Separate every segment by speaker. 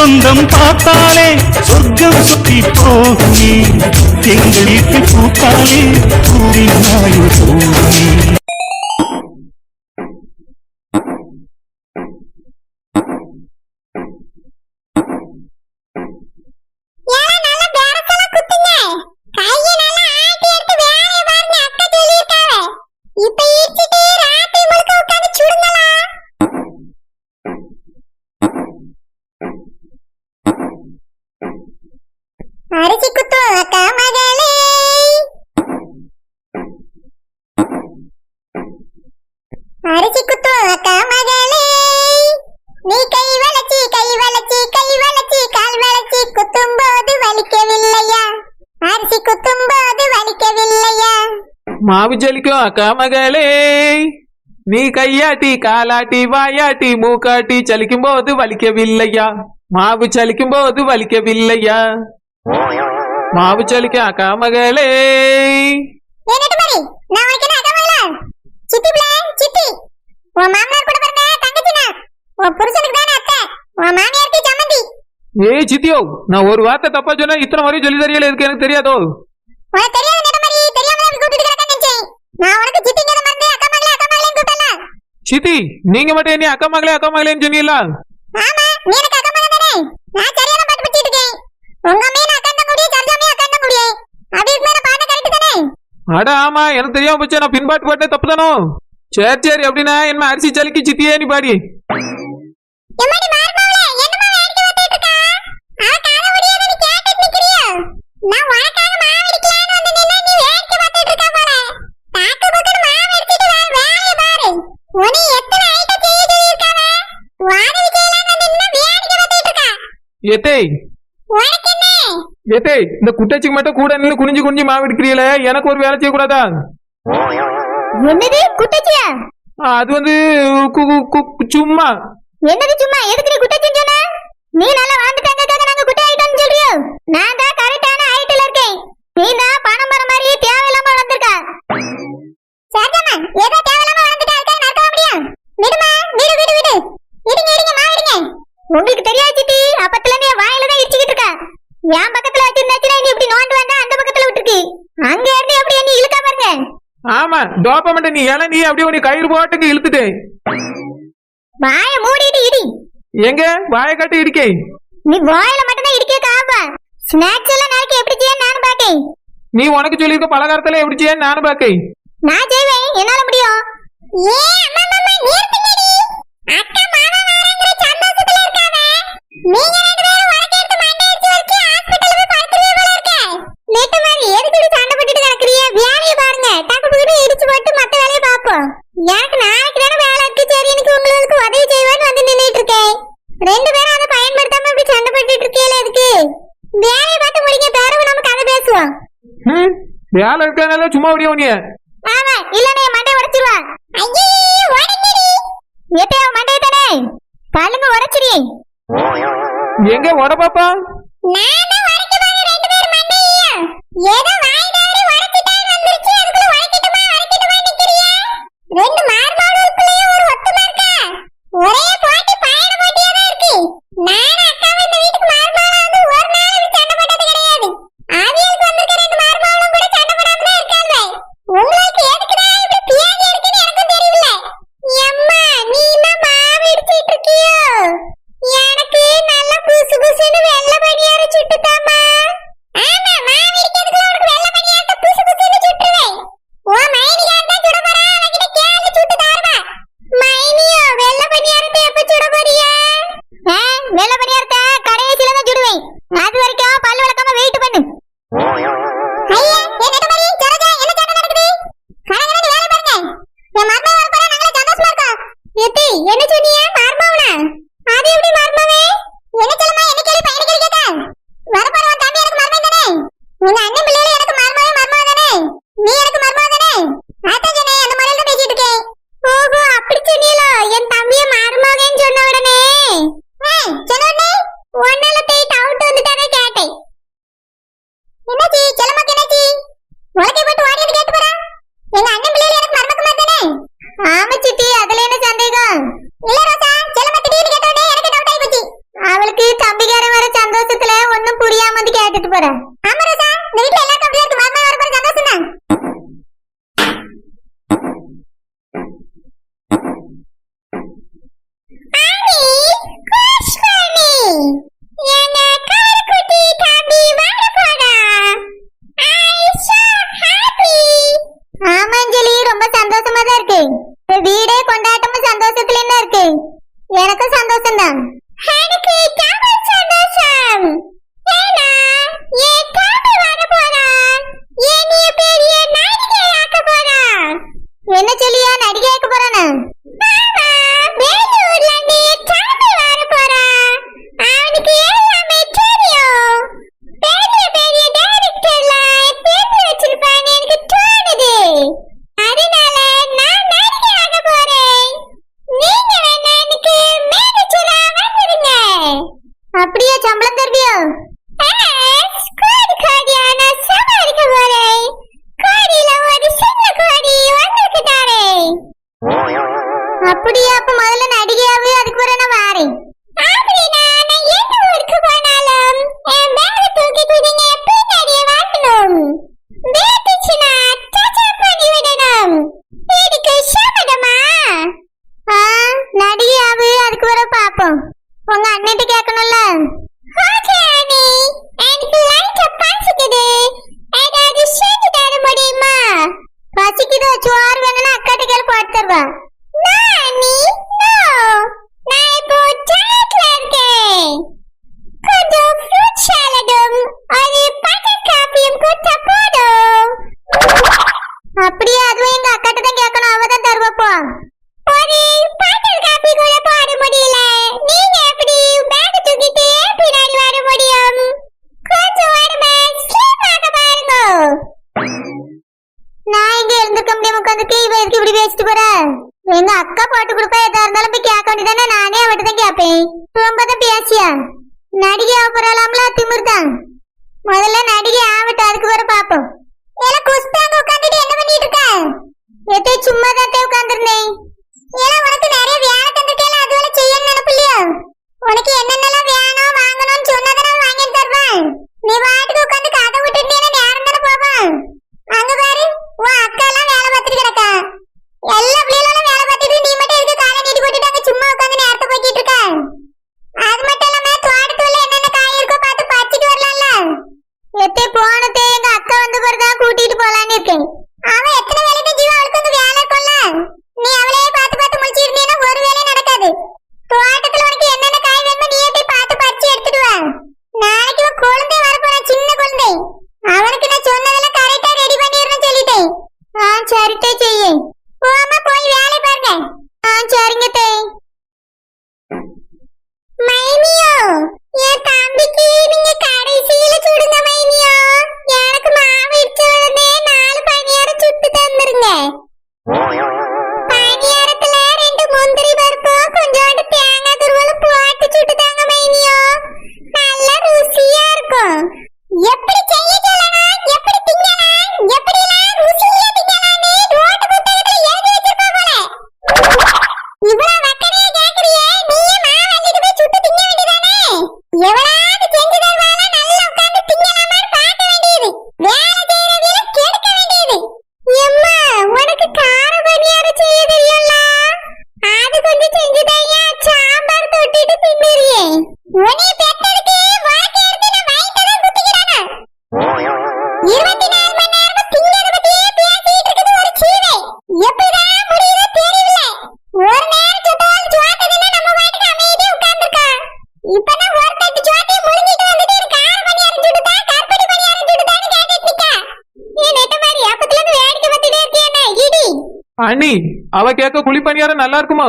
Speaker 1: சொந்தம் பார்த்தாலே சொர்க்கம் சுத்தி போகுமே. எங்கள் வீட்டு பூத்தாலே பூவின் நாயும்
Speaker 2: அரிசி குத்தும் அக்கா மகளே. அரிசி குத்தும் அக்கா மகளே. நீ கை வளச்சி கை வளச்சி கை வளச்சி கால் வளச்சி குத்தும் போது வலிக்கவில்லையா? அரிசி குத்தும் போது வலிக்கவில்லையா?
Speaker 3: மாவு ஜலிக்கும் அக்கா மகளே. நீ கையாட்டி காலாட்டி வாயாட்டி மூக்காட்டி சலிக்கும் போது வலிக்கவில்லையா? மாவு சலிக்கும் போது வலிக்கவில்லையா? மாவு சலிக்கும் அக்கா மகளே ஏய் சித்தியோ நான் ஒரு வார்த்தை தப்பா சொன்னா இத்தனை வரையும் சொல்லி தெரியல இருக்கு எனக்கு தெரியாதோ? சித்தி நீங்க மட்டும் என்ன அக்கா மகளே அக்கா மகளேன்னு சொன்னீங்களா
Speaker 2: ஆமா நீ எனக்கு அக்கா மகன் தானே நான் சரியா தான் பாட்டு பிடிச்சிட்டு இருக்கேன் உங்க அம்மையை நான் அக்கா தான் கூடிய சர்ஜாமே அக்கா தான் கூடிய அப்படி இருக்கு மேல பாட்டு கரெக்ட் தானே
Speaker 3: அட ஆமா எனக்கு தெரியாம போச்சு நான் பின்பாட்டு பாட்டே தப்பு தானோ சரி சரி அப்படின்னா என்ன அரிசி சலிக்கு சித்தியே நீ பாடி
Speaker 2: எம்மாடி
Speaker 3: ஏத்தேய் இந்த குட்டச்சிக்கு மட்டும் கூட நின்று குனிஞ்சு குனிஞ்சு மாவு எடுக்கிறீங்களே? எனக்கு ஒரு வேலை செய்யக்கூடாதா?
Speaker 2: என்னது குட்டச்சியா?
Speaker 3: ஆ, அது வந்து சும்மா.
Speaker 2: என்னது சும்மா? எதுக்கு நீ குட்டச்சின்னு சொன்ன? நீ நல்லா வாழ்ந்துட்டாங்க நாங்க குட்டை ஆயிட்டோம்னு சொல்றியோ? நான் தான் கரெக்டான ஹைட்ல இருக்கேன். நீ தான் பணம் வர மாதிரி தேவையில்லாம வளர்ந்துருக்க. சரிதாம்மா ஏதோ தேவையில்லாம வளர்ந்துட்டா அதுக்காக நடக்க முடியும். விடுமா? விடு விடு விடு. இடுங்க இடுங்க மா இடுங்க. உங்களுக்கு தெரியாது சித்தி அப்பத்துல நீ வாயில தான் இடிச்சுக்கிட்டு இருக்க என் பக்கத்துல வச்சிருந்தாச்சுன்னா நீ இப்படி நோண்டு வந்தா அந்த பக்கத்துல விட்டுருக்கு அங்க இருந்து எப்படி நீ இழுக்க பாருங்க
Speaker 3: ஆமா டோப்பமெண்ட் நீ இலை நீ அப்படியே உனக்கு கயிறு போட்டுக்கு இழுத்துட்டு.
Speaker 2: வாய மூடிட்டு இடி.
Speaker 3: எங்க? வாயை காட்டி இருக்கே
Speaker 2: நீ வாயில மட்டும் தான் இடிக்க காப்பா ஸ்நாக்ஸ் எல்லாம் நாளைக்கு எப்படி செய்ய நானும் பாக்கேன்
Speaker 3: நீ உனக்கு சொல்லியிருக்க பலகாரத்துல எப்படி செய்ய நானும் பாக்கை
Speaker 2: நான் செய்வேன். என்னால முடியும் ஏ அம்மா அம்மா நிறுத்துங்கடி அக்கா மாமா வராங்கற சந்தோஷத்துல இருக்காங்க நீங்க ரெண்டு பேரும் வழக்கு எடுத்து மண்டை அடிச்சு வச்சு ஹாஸ்பிடல்ல போய் படுத்துருவே போல இருக்க நெட்டு மாதிரி எதுக்கு இப்படி சண்டை போட்டுட்டு கிடக்குறீங்க வேலையை பாருங்க டக்கு புக்குன்னு இடிச்சு போட்டு மத்த வேலையை பாப்போம் எனக்கு நாளைக்கு தானே வேலை இருக்கு சரி எனக்கு உங்களுக்கு உதவி செய்வேன்னு வந்து நின்னுட்டு இருக்கேன் ரெண்டு பேரும் அதை பயன்படுத்தாம இப்படி சண்டை போட்டுட்டு இருக்கீங்களே எதுக்கு வேலையை பார்த்து முடிங்க பிறகு நம்ம கதை பேசுவோம்
Speaker 3: ம் வேலை அப்படியே உனிய
Speaker 2: ஆமா இல்லனே மண்டை உடைச்சிருவா. ஐயோ உடைங்கடி. எப்பயோ மண்டை தானே. பல்லுங்க உடைச்சிரி.
Speaker 3: எங்க உட பாப்பா?
Speaker 2: நானே உடைக்க பாரு ரெண்டு பேர் மண்டையும் ஏதோ வாய் நடிகை ஆக போறாளாம்ல திமிர்தான் முதல்ல நடிகை ஆகட்டும் அதுக்கு வர பாப்போம். ஏல குஸ்தாங்க உட்காந்துட்டு என்ன பண்ணிட்டு இருக்க? எத்தே சும்மா தான் உட்காந்துருந்தேன் ஏல உனக்கு நிறைய வேலை தந்துட்டேல அது வேலை செய்யணும் நினைப்பில்லையா உனக்கு என்னென்னலாம் வேணும் வாங்கணும்னு சொன்னதை வாங்கி தருவேன். நீ வாட்டுக்கு உட்காந்து கதை விட்டுட்டு நேரம் தானே போவேன் அங்க பாரு உன் அக்கா எல்லாம் வேலை பார்த்துட்டு கிடக்க. எல்லா பிள்ளைகளும் வேலை பார்த்துட்டு நீ மட்டும் எதுக்கு காலை நீட்டி போட்டுட்டு அங்க சும்மா உட்காந்து நேரத்தை போய்கிட்டு இருக்க? அது மட்டும் எவளாவது
Speaker 3: அண்ணி அவ
Speaker 2: எத்தே போதுங்க நல்லா இருக்குமா?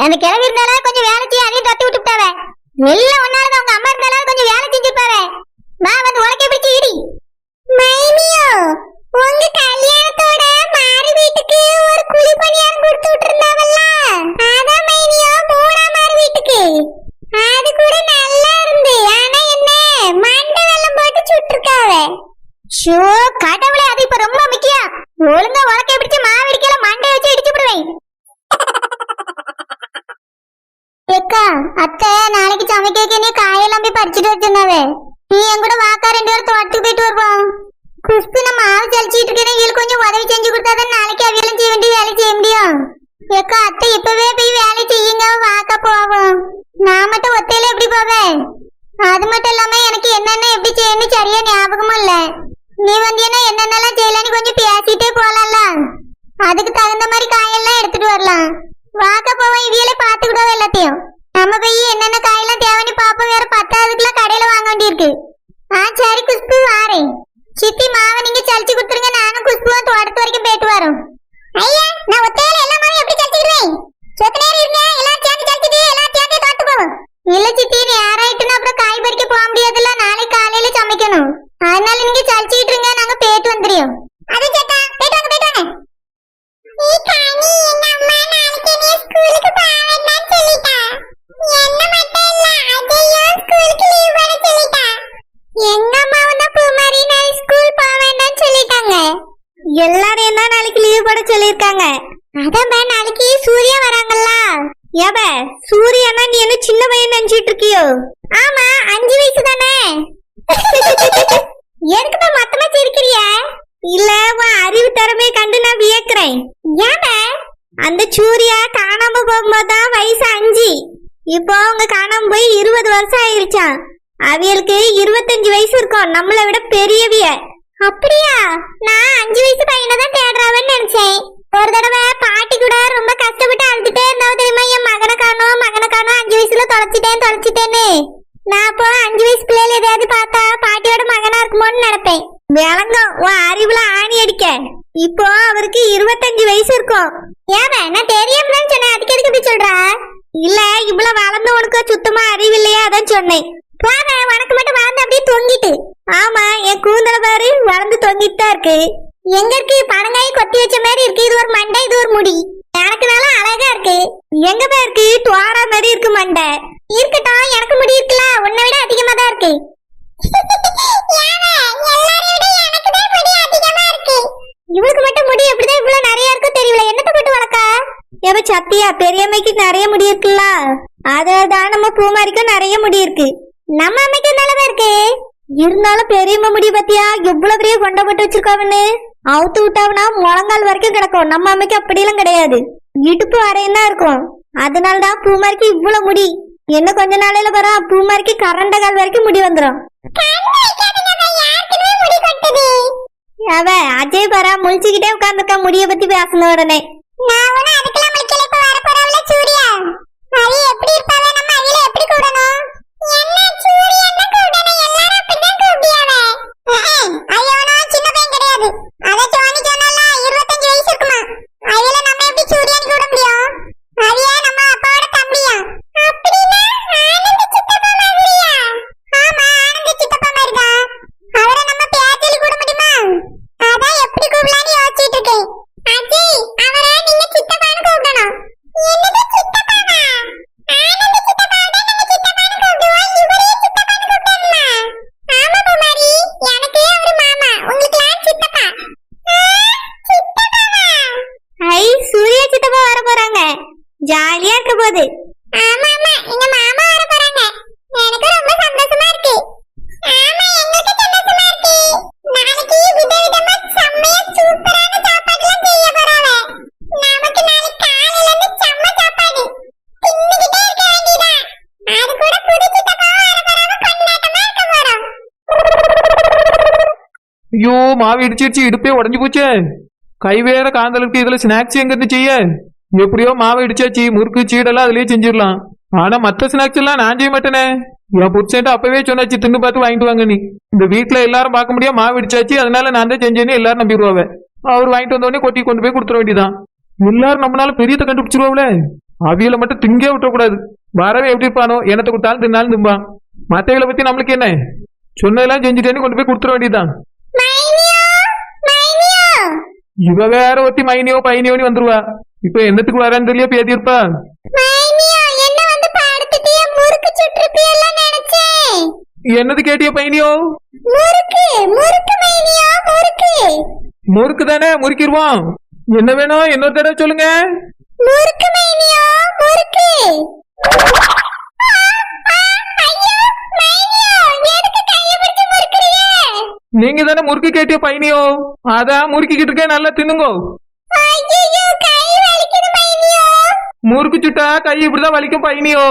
Speaker 2: அந்த கிழவி இருந்தால கொஞ்சம் வேலை செய்ய அதையும் தட்டி விட்டுட்டாவ. எல்லாம் ஒன்னால உங்க அம்மா இருந்தாலும் கொஞ்சம் வேலை நீ காயெல்லாம் போய் பறிச்சுட்டு வச்சிருந்தாவே நீ என் கூட வாக்கா ரெண்டு பேரும் தோட்டத்துக்கு போயிட்டு வருவோம் குஷ்பு நான் மாவு சலிச்சிட்டு இருக்கேன் இவளுக்கு கொஞ்சம் உதவி செஞ்சு கொடுத்தாதான் நாளைக்கு அவியலும் செய்ய வேண்டிய வேலை செய்ய முடியும் ஏக்கா அத்தை இப்பவே போய் வேலை செய்யுங்க வாக்கா போவோம் நான் மட்டும் ஒத்தையில எப்படி போவேன் அது மட்டும் இல்லாம எனக்கு என்னென்ன எப்படி செய்யணும் சரியா ஞாபகமும் இல்ல நீ வந்தீங்கன்னா என்னென்னலாம் செய்யலாம்னு கொஞ்சம் பேசிட்டே போலாம்ல அதுக்கு தகுந்த மாதிரி காயெல்லாம் எடுத்துட்டு வரலாம் வாக்க போவோம் இவியலே பாத்துக்கிடுவோம் எல்லாத்தையும் நம்ம போய் என்னென்ன காயெல்லாம் ஆ சரி குஷ்பு வாரேன். சித்தி மாவை நீங்க சலிச்சு கொடுத்துருங்க நானும் குஷ்புவும் தோட்டத்து வரைக்கும் போயிட்டு வரோம். ஐயா நான் ஒத்தையில எல்லா மாவையும் எப்படி சலிச்சுக்கிறேன் சொத்த நேரம் இருங்க எல்லாம் சேர்ந்து சலிச்சுட்டு எல்லாம் சேர்ந்து தோட்டத்து போவோம் இல்ல சித்தி நீ அப்புறம் காய் பறிக்க போக முடியாதுல்ல நாளைக்கு காலையில சமைக்கணும். அதனால நீங்க சலிச்சுக்கிட்டு இருங்க நாங்க போயிட்டு வந்துடுவோம் அது சேட்டா போயிட்டு வாங்க போயிட்டு வாங்க. ஏப சூரியனா நீ என்ன சின்ன பையன் நினைச்சிட்டு இருக்கியோ? ஆமா அஞ்சு வயசு தானே? எதுக்குப்பா மொத்தமா சிரிக்கிறிய? இல்ல உன் அறிவு திறமையை கண்டு நான் வியக்கிறேன். ஏப அந்த சூர்யா காணாம போகும்போது தான் வயசு அஞ்சு. இப்போ அவங்க காணாம போய் இருபது வருஷம் ஆயிருச்சான் அவியலுக்கு இருபத்தஞ்சு வயசு இருக்கும் நம்மளை விட பெரியவிய. அப்படியா? நான் அஞ்சு வயசு பையனை தான் தேடுறாவன்னு நினைச்சேன். ஒரு தடவை பாட்டி கூட ரொம்ப கஷ்டப்பட்டு அழுதுட்டே இருந்தா தெரியுமா என் மகனை காணும் மகனை காணும் அஞ்சு வயசுல தொலைச்சிட்டேன் தொலைச்சிட்டேன்னு. நான் அப்போ அஞ்சு வயசு பிள்ளைல எதையாவது பார்த்தா பாட்டியோட மகனா இருக்குமோன்னு நினைப்பேன். விளங்கும் உன் அறிவுல ஆணி அடிக்க. இப்போ அவருக்கு இருபத்தஞ்சு வயசு இருக்கும். ஏன் நான் தெரியாம தான் சொன்னேன். அதுக்கு எதுக்கு இப்படி சொல்ற? இல்ல இவ்வளவு வளர்ந்து உனக்கு சுத்தமா அறிவு இல்லையா அதான் சொன்னேன். பாரு உனக்கு மட்டும் வளர்ந்து அப்படியே தொங்கிட்டு. ஆமா என் கூந்தல பாரு வளர்ந்து தொங்கிட்டு தான் இருக்கு. எங்க இருக்கு? பனங்காய் கொத்தி வச்ச மாதிரி இருக்கு. இது ஒரு மண்டை இது ஒரு முடி. எனக்கு நல்லா அழகா இருக்கு. எங்க பா இருக்கு? துவாரா மாதிரி இருக்கு மண்டை. இருக்கட்டும் எனக்கு முடி இருக்குல்ல. உன்னை விட அதிகமா தான் இருக்கு. இவளுக்கு மட்டும் முடி எப்படிதான் இவ்வளவு நிறைய இருக்கும் தெரியல. என்னத்தை போட்டு வளர்க்கா? எப்ப சத்தியா? பெரியம்மைக்கு நிறைய முடி இருக்குல்ல. அதனாலதான் நம்ம பூமாரிக்கும் நிறைய முடி இருக்கு. நம்ம அம்மைக்கு நல்லதா இருக்கு? இருந்தாலும் பெரியம்மா முடி பத்தியா? எவ்வளவு பெரிய கொண்டப்பட்டு போட்டு வச்சிருக்காவன்னு? அவுத்து விட்டாவனா முழங்கால் வரைக்கும் கிடக்கும். நம்ம அம்மைக்கு அப்படியெல்லாம் கிடையாது. இடுப்பு வரையும் தான் இருக்கும். அதனாலதான் பூமாரிக்கு இவ்வளவு முடி. என்ன கொஞ்ச நாளையில வர பூமாரிக்கு கரண்ட கால் வரைக்கும் முடி வந்துடும் அவ அஜய் பரா முழிச்சுக்கிட்டே உட்கார்ந்துருக்கா முடிய பத்தி பேசணும் உடனே. ஐயோ
Speaker 3: மாவு இடிச்சிருச்சு இடுப்பே உடஞ்சு போச்சே. கை வேற காந்தல் இதுல ஸ்நாக்ஸ் எங்க இருந்து செய்ய? எப்படியோ மாவு இடிச்சாச்சு முறுக்கு சீடெல்லாம் அதுலயே செஞ்சிடலாம். ஆனா மத்த ஸ்நாக்ஸ் எல்லாம் நான் செய்ய மாட்டேனே. என் புருஷன்ட்டு அப்பவே சொன்னாச்சு தின்னு பார்த்து வாங்கிட்டு வாங்க நீ. இந்த வீட்டுல எல்லாரும் பார்க்க முடியாது மாவு இடிச்சாச்சு அதனால நான் தான் செஞ்சேன்னு எல்லாரும் நம்பிடுவாவே அவர் வாங்கிட்டு வந்தோடனே கொட்டி கொண்டு போய் கொடுத்துட வேண்டியதான் எல்லாரும் நம்மளால பெரியத்தை கண்டுபிடிச்சிருவாங்களே அவியல மட்டும் திங்கே விட்டக்கூடாது. வரவே எப்படி இருப்பானோ என்னத்தை கொடுத்தாலும் தின்னாலும் திம்பான். மத்தவங்களை பத்தி நம்மளுக்கு என்ன? சொன்னதெல்லாம் செஞ்சுட்டேன்னு கொண்டு போய் கொடுத்துட வேண்டியதான் இவ வேற ஒத்தி மைனியோ பையனியோன்னு வந்துருவா இப்ப என்னத்துக்கு வரான்னு தெரியல பேதி இருப்பா என்னது கேட்டிய பையனியோ
Speaker 2: முறுக்கு முறுக்கு மைனியோ முறுக்கு
Speaker 3: முறுக்கு தானே முறுக்கிடுவோம் என்ன வேணும் இன்னொரு தடவை சொல்லுங்க
Speaker 2: முறுக்கு மைனியோ முறுக்கு ஆ, ஆ, ஐயோ, மைனியோ,
Speaker 3: நீங்க தானே முறுக்கு கேட்டிய பையனியோ? அதான் முறுக்கிக்கிட்டு இருக்கேன் நல்லா தின்னுங்கோ. முறுக்கு சுட்டா கை இப்படிதான் வலிக்கும் பையனியோ.